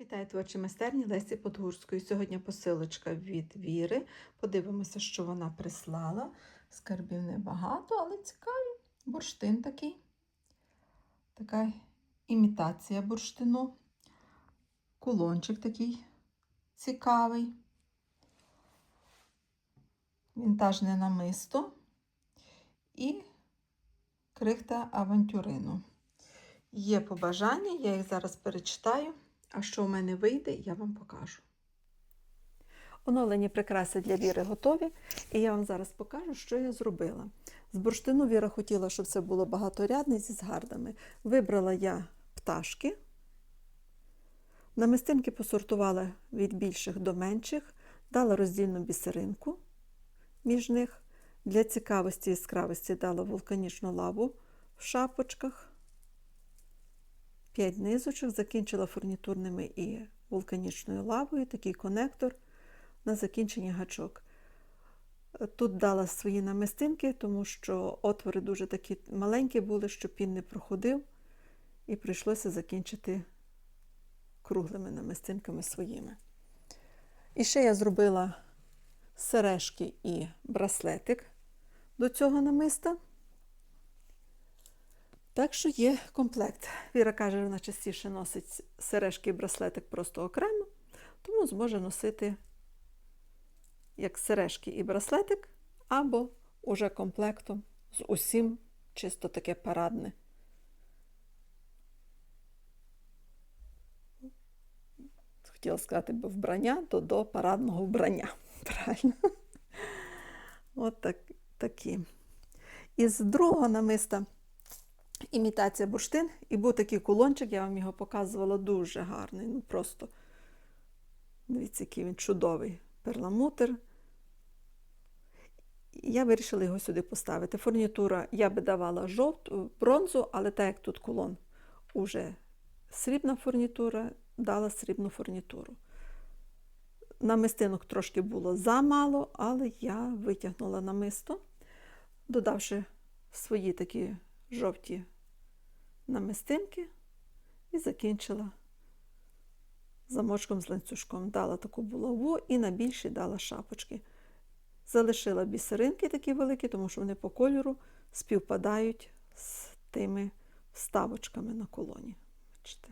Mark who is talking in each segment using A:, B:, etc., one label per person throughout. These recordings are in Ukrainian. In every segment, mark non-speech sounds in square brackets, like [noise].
A: Вітаю творчі майстерні Лесі Подгурської. Сьогодні посилочка від Віри. Подивимося, що вона прислала. Скарбів небагато, але цікаві. Бурштин такий. Така імітація бурштину. Кулончик такий цікавий. Вінтажне намисто і крихта авантюрину. Є побажання, я їх зараз перечитаю. А що в мене вийде, я вам покажу. Оновлені прикраси для Віри готові, і я вам зараз покажу, що я зробила. З бурштину Віра хотіла, щоб це було багаторядне зі згардами. Вибрала я пташки. Намистинки посортувала від більших до менших, дала роздільну бісеринку між них. Для цікавості і яскравості дала вулканічну лаву в шапочках. 5 низочок, закінчила фурнітурними і вулканічною лавою, такий конектор на закінчення гачок. Тут дала свої намистинки, тому що отвори дуже такі маленькі були, щоб він не проходив, і прийшлося закінчити круглими намистинками своїми. І ще я зробила сережки і браслетик до цього намиста. Так що є комплект. Віра каже, вона частіше носить сережки і браслетик просто окремо, тому зможе носити як сережки і браслетик, або уже комплектом з усім чисто таке парадне. Хотіла сказати, бо вбрання, то до парадного вбрання. [laughs] Правильно? От так, такі. Із другого намиста імітація бурштин. І був такий кулончик, я вам його показувала дуже гарний. Ну просто, дивіться, який він чудовий перламутр. Я вирішила його сюди поставити. Фурнітура я би давала жовту, бронзу, але так як тут кулон уже срібна фурнітура, дала срібну фурнітуру. Намистинок трошки було замало, але я витягнула намисто, додавши свої такі жовті намистинки і закінчила замочком з ланцюжком. Дала таку булаву і на більші дала шапочки. Залишила бісеринки такі великі, тому що вони по кольору співпадають з тими вставочками на колоні. Бачите.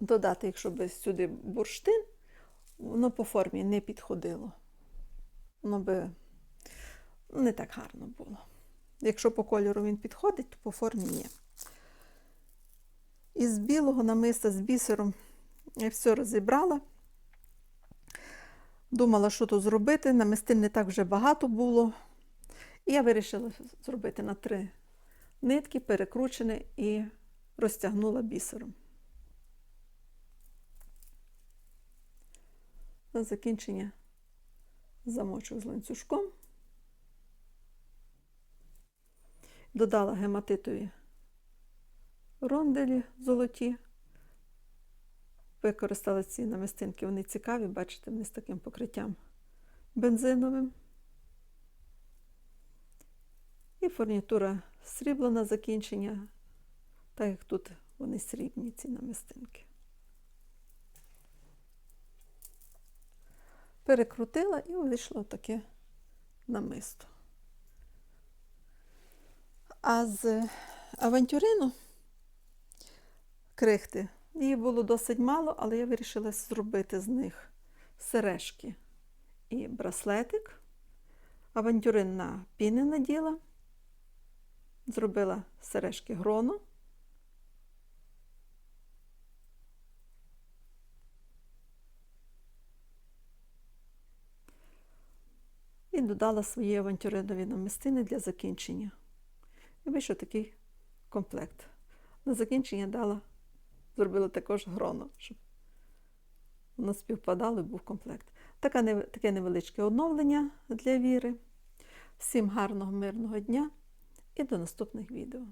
A: Додати, якщо би сюди бурштин, воно по формі не підходило. Воно би не так гарно було. Якщо по кольору він підходить, то по формі ні. Із білого намиста з бісером я все розібрала. Думала, що тут зробити. Намистин не так вже багато було. І я вирішила зробити на три нитки, перекручені і розтягнула бісером. На закінчення замочу з ланцюжком. Додала гематитові ронделі золоті. Використала ці намистинки, вони цікаві, бачите, вони з таким покриттям бензиновим. І фурнітура срібла на закінчення, так як тут вони срібні, ці намистинки. Перекрутила і вийшло таке намисто. А з авантюрину крихти її було досить мало, але я вирішила зробити з них сережки і браслетик. Авантюрин на піни наділа, зробила сережки грону. І додала свої авантюринові намистини для закінчення. І вийшов такий комплект. На закінчення дала, зробила також гроно, щоб воно співпадало і був комплект. Таке невеличке оновлення для віри. Всім гарного, мирного дня і до наступних відео.